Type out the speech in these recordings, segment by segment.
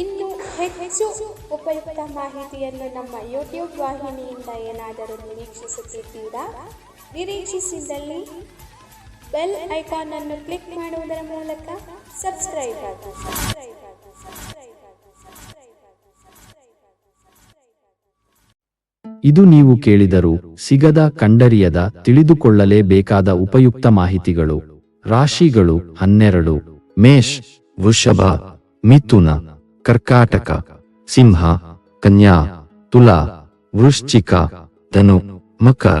ಇನ್ನು ಹೆಚ್ಚು ಉಪಯುಕ್ತ ಮಾಹಿತಿಯನ್ನು ನಮ್ಮ ಯೂಟ್ಯೂಬ್ ವಾಹಿನಿಯಿಂದ ಏನಾದರೂ ನಿರೀಕ್ಷಿಸುತ್ತಿದ್ದೀರಾ? ನಿರೀಕ್ಷಿಸಿದಲ್ಲಿ ಬೆಲ್ ಐಕಾನ್ ಅನ್ನು ಕ್ಲಿಕ್ ಮಾಡುವುದರ ಮೂಲಕ ಸಬ್ಸ್ಕ್ರೈಬ್ ಆಗಿ ಆಗಿ ಆಗಿ ಸಬ್ಸ್ಕ್ರೈಬ್ ಆಗಿ ಸಬ್ಸ್ಕ್ರೈಬ್ ಆಗಿ. ಇದು ನೀವು ಕೇಳಿದರೂ ಸಿಗದ ಕಂಡರಿಯದ ತಿಳಿದುಕೊಳ್ಳಲೇಬೇಕಾದ ಉಪಯುಕ್ತ ಮಾಹಿತಿಗಳು ರಾಶಿಗಳು ಹನ್ನೆರಡು, ಮೇಷ್, ವೃಷಭ, ಮಿಥುನ. ಕರ್ಕಾಟಕ, ಸಿಂಹ, ಕನ್ಯಾ, ತುಲಾ, ವೃಶ್ಚಿಕ, ಧನು, ಮಕರ,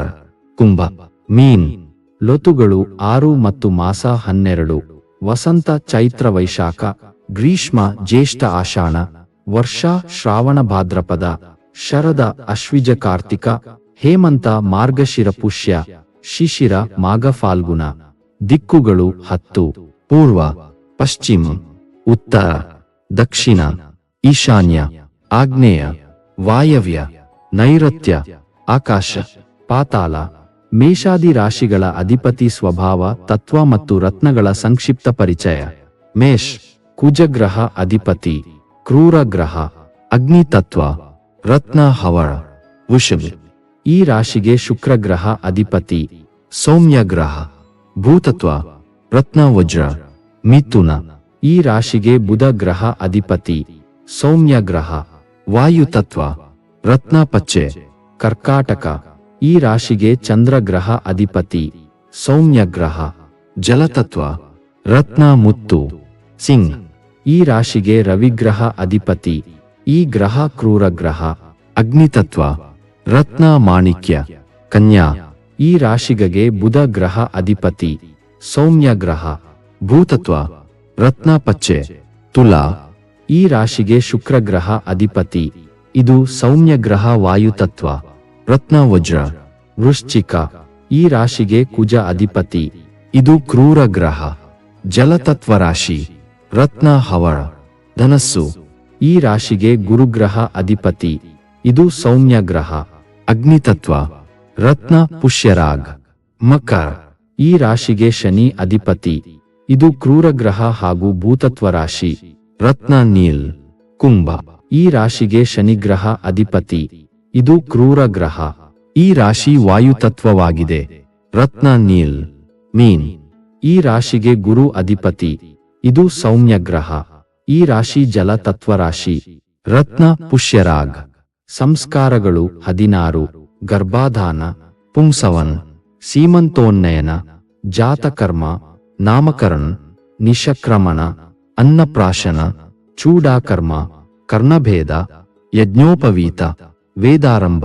ಕುಂಭ, ಮೀನ್, ಲೊತುಗಳು ಆರು ಮತ್ತು ಮಾಸ ಹನ್ನೆರಡು, ವಸಂತ, ಚೈತ್ರ, ವೈಶಾಖ, ಗ್ರೀಷ್ಮ, ಜ್ಯೇಷ್ಠ, ಆಷಾಢ, ವರ್ಷ, ಶ್ರಾವಣ, ಭಾದ್ರಪದ, ಶರದ, ಅಶ್ವಿಜ, ಕಾರ್ತಿಕ, ಹೇಮಂತ, ಮಾರ್ಗಶಿರ, ಪುಷ್ಯ, ಶಿಶಿರ, ಮಾಘ, ಫಾಲ್ಗುಣ, ದಿಕ್ಕುಗಳು ಹತ್ತು, ಪೂರ್ವ, ಪಶ್ಚಿಮ, ಉತ್ತರ. ದಕ್ಷಿಣ, ಈಶಾನ್ಯ, ಆಗ್ನೇಯ, ವಾಯವ್ಯ, ನೈಋತ್ಯ, ಆಕಾಶ, ಪಾತಾಳ, ಮೇಷಾದಿ ರಾಶಿಗಳ ಅಧಿಪತಿ ಸ್ವಭಾವ, ತತ್ವ ಮತ್ತು ರತ್ನಗಳ ಸಂಕ್ಷಿಪ್ತ ಪರಿಚಯ. ಮೇಷ್, ಕುಜಗ್ರಹ ಅಧಿಪತಿ, ಕ್ರೂರ ಗ್ರಹ, ಅಗ್ನಿ ತತ್ವ, ರತ್ನ ಹವಳ, ವೃಷಭ. ಈ ರಾಶಿಗೆ ಶುಕ್ರಗ್ರಹ ಅಧಿಪತಿ, ಸೌಮ್ಯ ಗ್ರಹ, ಭೂತತ್ವ, ರತ್ನ ವಜ್ರ, ಮಿಥುನ. ಈ ರಾಶಿಗೆ ಬುಧ ಗ್ರಹ ಅಧಿಪತಿ, ಸೌಮ್ಯ ಗ್ರಹ ವಾಯುತತ್ವ ರತ್ನ ಪಚ್ಚೆ, ಕರ್ಕಾಟಕ. ಈ ರಾಶಿಗೆ ಚಂದ್ರ ಗ್ರಹ ಅಧಿಪತಿ, ಸೌಮ್ಯ ಗ್ರಹ ಜಲತತ್ವ ರತ್ನ ಮುತ್ತು, ಸಿಂಗ್. ಈ ರಾಶಿಗೆ ರವಿಗ್ರಹ ಅಧಿಪತಿ, ಈ ಗ್ರಹ ಕ್ರೂರ ಗ್ರಹ ಅಗ್ನಿತತ್ವ ರತ್ನ ಮಾಣಿಕ್ಯ, ಕನ್ಯಾ. ಈ ರಾಶಿಗೆ ಬುಧ ಗ್ರಹ ಅಧಿಪತಿ, ಸೌಮ್ಯ ಗ್ರಹ ಭೂತತ್ವ ರತ್ನ ಪಚ್ಚೆ ತುಲಾ, ಈ ರಾಶಿಗೆ ಶುಕ್ರ ಗ್ರಹ ಅಧಿಪತಿ. ಇದು ಸೌಮ್ಯ ಗ್ರಹ ವಾಯುತತ್ವ ರತ್ನ ವಜ್ರ ವೃಶ್ಚಿಕ, ಈ ರಾಶಿಗೆ ಕುಜ ಅಧಿಪತಿ. ಇದು ಕ್ರೂರ ಗ್ರಹ. ಜಲತತ್ವ ರಾಶಿ. ರತ್ನ ಹವಳ. ಧನಸ್ಸು. ಈ ರಾಶಿಗೆ ಗುರುಗ್ರಹ ಅಧಿಪತಿ. ಇದು ಸೌಮ್ಯ ಗ್ರಹ. ಅಗ್ನಿತತ್ವ. ರತ್ನ ಪುಷ್ಯರಾಗ್. ಮಕರ. ಈ ರಾಶಿಗೆ ಶನಿ ಅಧಿಪತಿ. ಇದು ಕ್ರೂರ ಗ್ರಹ ಹಾಗೂ ಭೂತತ್ವ ರಾಶಿ. ರತ್ನ ನೀಲ್, ಕುಂಭ. ಈ ರಾಶಿಗೆ ಶನಿಗ್ರಹ ಅಧಿಪತಿ. ಇದು ಕ್ರೂರ ಗ್ರಹ. ಈ ರಾಶಿ ವಾಯುತತ್ವವಾಗಿದೆ ರತ್ನ ನೀಲ್, ಮೀನ್. ಈ ರಾಶಿಗೆ ಗುರು ಅಧಿಪತಿ. ಇದು ಸೌಮ್ಯ ಗ್ರಹ. ಈ ರಾಶಿ ಜಲ ತತ್ವ ರಾಶಿ. ರತ್ನ ಪುಷ್ಯರಾಗ್. ಸಂಸ್ಕಾರಗಳು ಹದಿನಾರು. ಗರ್ಭಾಧಾನ, ಪುಂಸವನ್. ಸೀಮಂತೋನ್ನಯನ. ಜಾತಕರ್ಮ. ನಾಮಕರಣ, ನಿಶಕ್ರಮಣ, ಅನ್ನಪ್ರಾಶನ, ಚೂಡಾಕರ್ಮ, ಕರ್ಣಭೇದ, ಯಜ್ಞೋಪವೀತ, ವೇದಾರಂಭ,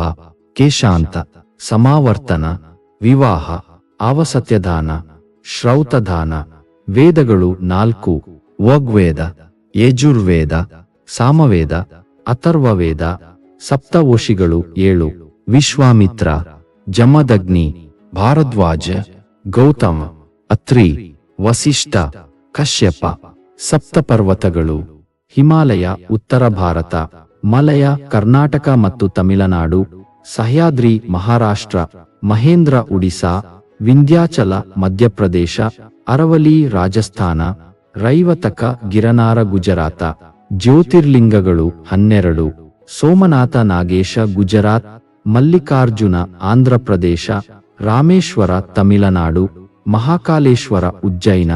ಕೇಶಾಂತ, ಸಮಾವರ್ತನ, ವಿವಾಹ ಆವಸತ್ಯದಾನ ಶ್ರೌತದಾನ, ವೇದಗಳು ನಾಲ್ಕು, ವಗ್ವೇದ, ಯಜುರ್ವೇದ, ಸಾಮವೇದ, ಅಥರ್ವವೇದ, ಸಪ್ತವೋಷಿಗಳು ಏಳು, ವಿಶ್ವಾಮಿತ್ರ, ಜಮದಗ್ನಿ, ಭಾರದ್ವಾಜ, ಗೌತಮ, ಅತ್ರಿ ವಸಿಷ್ಠ ಕಶ್ಯಪ, ಸಪ್ತಪರ್ವತಗಳು, ಹಿಮಾಲಯ, ಉತ್ತರ ಭಾರತ, ಮಲಯ, ಕರ್ನಾಟಕ ಮತ್ತು ತಮಿಳುನಾಡು, ಸಹ್ಯಾದ್ರಿ, ಮಹಾರಾಷ್ಟ್ರ, ಮಹೇಂದ್ರ ಉಡಿಸಾ ವಿಂಧ್ಯಾಚಲ, ಮಧ್ಯಪ್ರದೇಶ, ಅರವಲಿ, ರಾಜಸ್ಥಾನ, ರೈವತಕ, ಗಿರನಾರ, ಗುಜರಾತ, ಜ್ಯೋತಿರ್ಲಿಂಗಗಳು ಹನ್ನೆರಡು, ಸೋಮನಾಥ, ನಾಗೇಶ, ಗುಜರಾತ್, ಮಲ್ಲಿಕಾರ್ಜುನ ಆಂಧ್ರಪ್ರದೇಶ ರಾಮೇಶ್ವರ, ತಮಿಳುನಾಡು ಮಹಾಕಾಲೇಶ್ವರ ಉಜ್ಜೈನ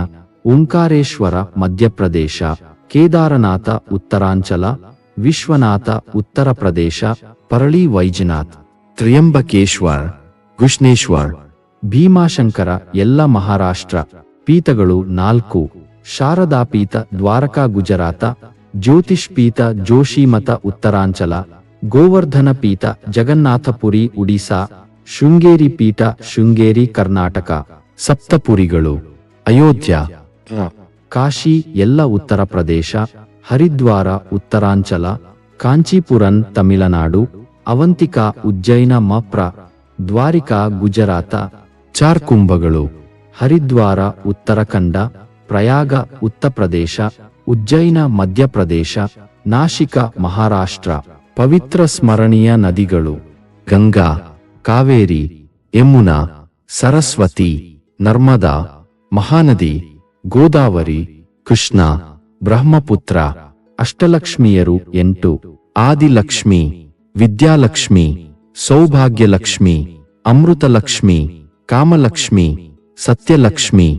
ಓಂಕಾರೇಶ್ವರ ಮಧ್ಯಪ್ರದೇಶ, ಕೇದಾರನಾಥ ಉತ್ತರಾಂಚಲ, ವಿಶ್ವನಾಥ ಉತ್ತರ ಪ್ರದೇಶ, ಪರಳಿ ವೈಜನಾಥ್, ತ್ರ್ಯಂಬಕೇಶ್ವರ್, ಕೃಷ್ಣೇಶ್ವರ್, ಭೀಮಾಶಂಕರ ಎಲ್ಲ ಮಹಾರಾಷ್ಟ್ರ, ಪೀತಗಳು ನಾಲ್ಕು ಶಾರದಾ ಪೀಠ ದ್ವಾರಕಾ ಗುಜರಾತ ಜ್ಯೋತಿಷ್ ಪೀಠ ಜೋಶಿಮತ ಉತ್ತರಾಂಚಲ, ಗೋವರ್ಧನ ಪೀಠ ಜಗನ್ನಾಥಪುರಿ, ಉಡಿಸಾ, ಶೃಂಗೇರಿ ಪೀಠ ಶೃಂಗೇರಿ ಕರ್ನಾಟಕ. ಸಪ್ತಪುರಿಗಳು ಅಯೋಧ್ಯ ಕಾಶಿ ಎಲ್ಲ ಉತ್ತರ ಪ್ರದೇಶ ಹರಿದ್ವಾರ ಉತ್ತರಾಂಚಲ ಕಾಂಚೀಪುರನ್ ತಮಿಳುನಾಡು ಅವಂತಿಕಾ ಉಜ್ಜೈನ ಮಪ್ರ ದ್ವಾರಿಕಾ ಗುಜರಾತ ಚಾರ್ ಕುಂಭಗಳು ಹರಿದ್ವಾರ ಉತ್ತರಾಖಂಡ ಪ್ರಯಾಗ ಉತ್ತರ ಪ್ರದೇಶ ಉಜ್ಜೈನ ಮಧ್ಯಪ್ರದೇಶ ನಾಶಿಕ ಮಹಾರಾಷ್ಟ್ರ ಪವಿತ್ರ ಸ್ಮರಣೀಯ ನದಿಗಳು ಗಂಗಾ ಕಾವೇರಿ ಯಮುನಾ ಸರಸ್ವತಿ ನರ್ಮದಾ, ಮಹಾನದಿ, ಗೋದಾವರಿ, ಕೃಷ್ಣ, ಬ್ರಹ್ಮಪುತ್ರ, ಅಷ್ಟಲಕ್ಷ್ಮಿಯರು ಎಂಟು, ಆದಿಲಕ್ಷ್ಮಿ, ವಿದ್ಯಾಲಕ್ಷ್ಮಿ, ಸೌಭಾಗ್ಯಲಕ್ಷ್ಮಿ, ಅಮೃತಲಕ್ಷ್ಮಿ, ಕಾಮಲಕ್ಷ್ಮಿ, ಸತ್ಯಲಕ್ಷ್ಮಿ,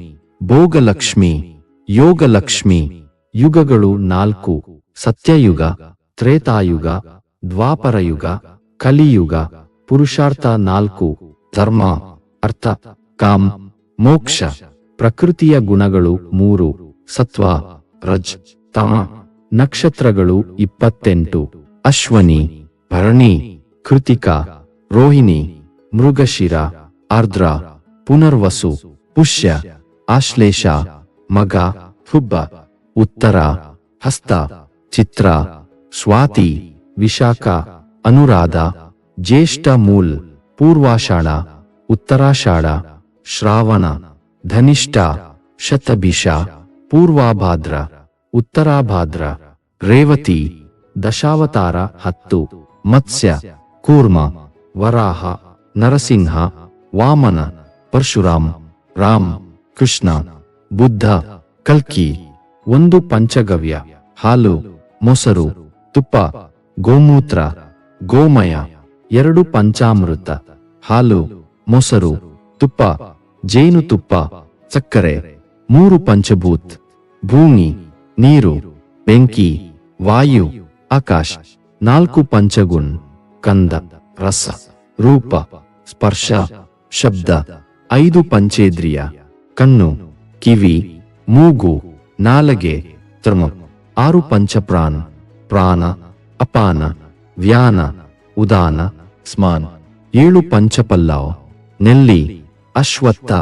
ಭೋಗಲಕ್ಷ್ಮಿ, ಯೋಗಲಕ್ಷ್ಮಿ, ಯುಗಗಳು ನಾಲ್ಕು, ಸತ್ಯಯುಗ, ತ್ರೇತಾಯುಗ, ದ್ವಾಪರಯುಗ, ಕಲಿಯುಗ, ಪುರುಷಾರ್ಥ ನಾಲ್ಕು, ಧರ್ಮ, ಅರ್ಥ, ಕಾಮ್ ಮೋಕ್ಷ, ಪ್ರಕೃತಿಯ ಗುಣಗಳು ಮೂರು, ಸತ್ವ, ರಜ್, ತಮ, ನಕ್ಷತ್ರಗಳು ಇಪ್ಪತ್ತೆಂಟು, ಅಶ್ವನಿ, ಭರಣಿ, ಕೃತಿಕಾ, ರೋಹಿಣಿ, ಮೃಗಶಿರ, ಆರ್ದ್ರ, ಪುನರ್ವಸು, ಪುಷ್ಯ, ಆಶ್ಲೇಷ, ಮಗ, ಹುಬ್ಬ, ಉತ್ತರ, ಹಸ್ತ, ಚಿತ್ರ, ಸ್ವಾತಿ, ವಿಶಾಖ, ಅನುರಾಧ, ಜ್ಯೇಷ್ಠ ಮೂಲ್, ಪೂರ್ವಾಷಾಢ, ಉತ್ತರಾಷಾಢ. ಶ್ರಾವಣ, ಧನಿಷ್ಠ, ಶತಭಿಷ, ಪೂರ್ವಾಭಾದ್ರ, ಉತ್ತರಾಭಾದ್ರ, ರೇವತಿ, ದಶಾವತಾರ ಹತ್ತು, ಮತ್ಸ್ಯ, ಕೂರ್ಮ, ವರಾಹ, ನರಸಿಂಹ, ವಾಮನ, ಪರಶುರಾಮ್, ರಾಮ್, ಕೃಷ್ಣ, ಬುದ್ಧ, ಕಲ್ಕಿ, ಒಂದು ಪಂಚಗವ್ಯ, ಹಾಲು, ಮೊಸರು, ತುಪ್ಪ, ಗೋಮೂತ್ರ, ಗೋಮಯ, ಎರಡು ಪಂಚಾಮೃತ, ಹಾಲು, ಮೊಸರು ತುಪ್ಪ ಜೇನುತುಪ್ಪ ಸಕ್ಕರೆ, ಮೂರು ಪಂಚಭೂತ್, ಭೂಮಿ, ನೀರು, ಬೆಂಕಿ, ವಾಯು, ಆಕಾಶ, ನಾಲ್ಕು ಪಂಚಗುಣ್, ಕಂದ, ರಸ, ರೂಪ, ಸ್ಪರ್ಶ, ಶಬ್ದ, ಐದು ಪಂಚೇಂದ್ರಿಯ, ಕಣ್ಣು, ಕಿವಿ, ಮೂಗು, ನಾಲಗೆ, ಚರ್ಮ, ಆರು ಪಂಚಪ್ರಾಣ, ಪ್ರಾಣ, ಅಪಾನ, ವ್ಯಾನ, ಉದಾನ, ಸ್ಮಾನ್, ಏಳು ಪಂಚಪಲ್ಲವ, ನೆಲ್ಲಿ ಅಶ್ವತ್ಥ,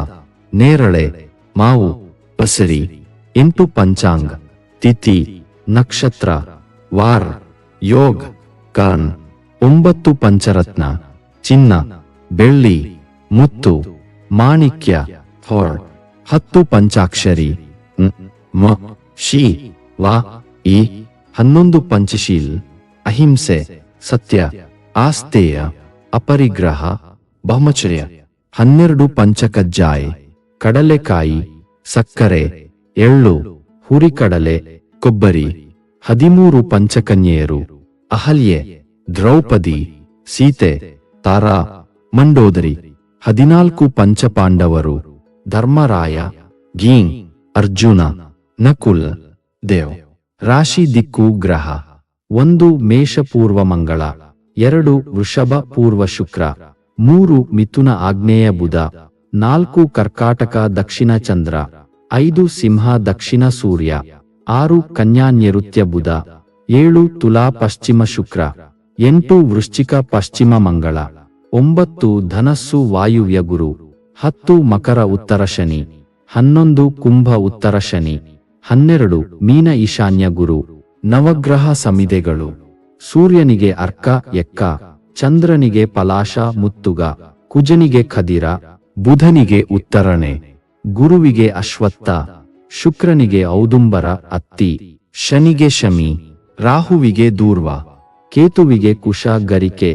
ನೇರಳೆ, ಮಾವು ಪಸರಿ ಎಂಟು ಪಂಚಾಂಗ, ತಿಥಿ, ನಕ್ಷತ್ರ, ವಾರ್, ಯೋಗ್ ಕರ್ನ್ ಒಂಬತ್ತು ಪಂಚರತ್ನ, ಚಿನ್ನ, ಬೆಳ್ಳಿ, ಮುತ್ತು, ಮಾಣಿಕ್ಯ, ಹೊರ್, ಹತ್ತು ಪಂಚಾಕ್ಷರಿ, ಮ ಶಿ, ವಾ, ಈ, ಹನ್ನೊಂದು ಪಂಚಶೀಲ್, ಅಹಿಂಸೆ, ಸತ್ಯ ಆಸ್ತೇಯ ಅಪರಿಗ್ರಹ ಬ್ರಹ್ಮಚರ್ಯ ಹನ್ನೆರಡು ಪಂಚಕಜ್ಜಾಯ, ಕಡಲೆಕಾಯಿ, ಸಕ್ಕರೆ, ಎಳ್ಳು, ಹುರಿಕಡಲೆ, ಕೊಬ್ಬರಿ, ಹದಿಮೂರು ಪಂಚಕನ್ಯೆಯರು, ಅಹಲ್ಯೆ, ದ್ರೌಪದಿ, ಸೀತೆ, ತಾರಾ, ಮಂಡೋದರಿ, ಹದಿನಾಲ್ಕು ಪಂಚಪಾಂಡವರು, ಧರ್ಮರಾಯ, ಗೀಂ, ಅರ್ಜುನ, ನಕುಲ್, ದೇವ್. ರಾಶಿ ದಿಕ್ಕು ಗ್ರಹ, ಒಂದು ಮೇಷಪೂರ್ವ ಮಂಗಳ, ಎರಡು ವೃಷಭ ಪೂರ್ವ ಶುಕ್ರ. ಮೂರು ಮಿಥುನ ಆಗ್ನೇಯ ಬುಧ, ನಾಲ್ಕು ಕರ್ಕಾಟಕ ದಕ್ಷಿಣ ಚಂದ್ರ, ಐದು ಸಿಂಹ ದಕ್ಷಿಣ ಸೂರ್ಯ, ಆರು ಕನ್ಯಾ ನೈಋತ್ಯ ಬುಧ, ಏಳು ತುಲಾ ಪಶ್ಚಿಮ ಶುಕ್ರ, ಎಂಟು ವೃಶ್ಚಿಕ ಪಶ್ಚಿಮ ಮಂಗಳ, ಒಂಬತ್ತು ಧನಸ್ಸು ವಾಯುವ್ಯ ಗುರು, ಹತ್ತು ಮಕರ ಉತ್ತರ ಶನಿ, ಹನ್ನೊಂದು ಕುಂಭ ಉತ್ತರ ಶನಿ, ಹನ್ನೆರಡು ಮೀನ ಈಶಾನ್ಯ ಗುರು, ನವಗ್ರಹ ಸಮಿದೆಗಳು ಸೂರ್ಯನಿಗೆ ಅರ್ಕ ಎಕ್ಕ ಚಂದ್ರನಿಗೆ ಪಲಾಶ, ಮುತ್ತುಗ, ಕುಜನಿಗೆ ಖದಿರ, ಬುಧನಿಗೆ ಉತ್ತರಣೆ, ಗುರುವಿಗೆ ಅಶ್ವತ್ಥ, ಶುಕ್ರನಿಗೆ ಔದುಂಬರ, ಅತ್ತಿ, ಶನಿಗೆ ಶಮಿ, ರಾಹುವಿಗೆ ದೂರ್ವ, ಕೇತುವಿಗೆ ಕುಶ, ಗರಿಕೆ.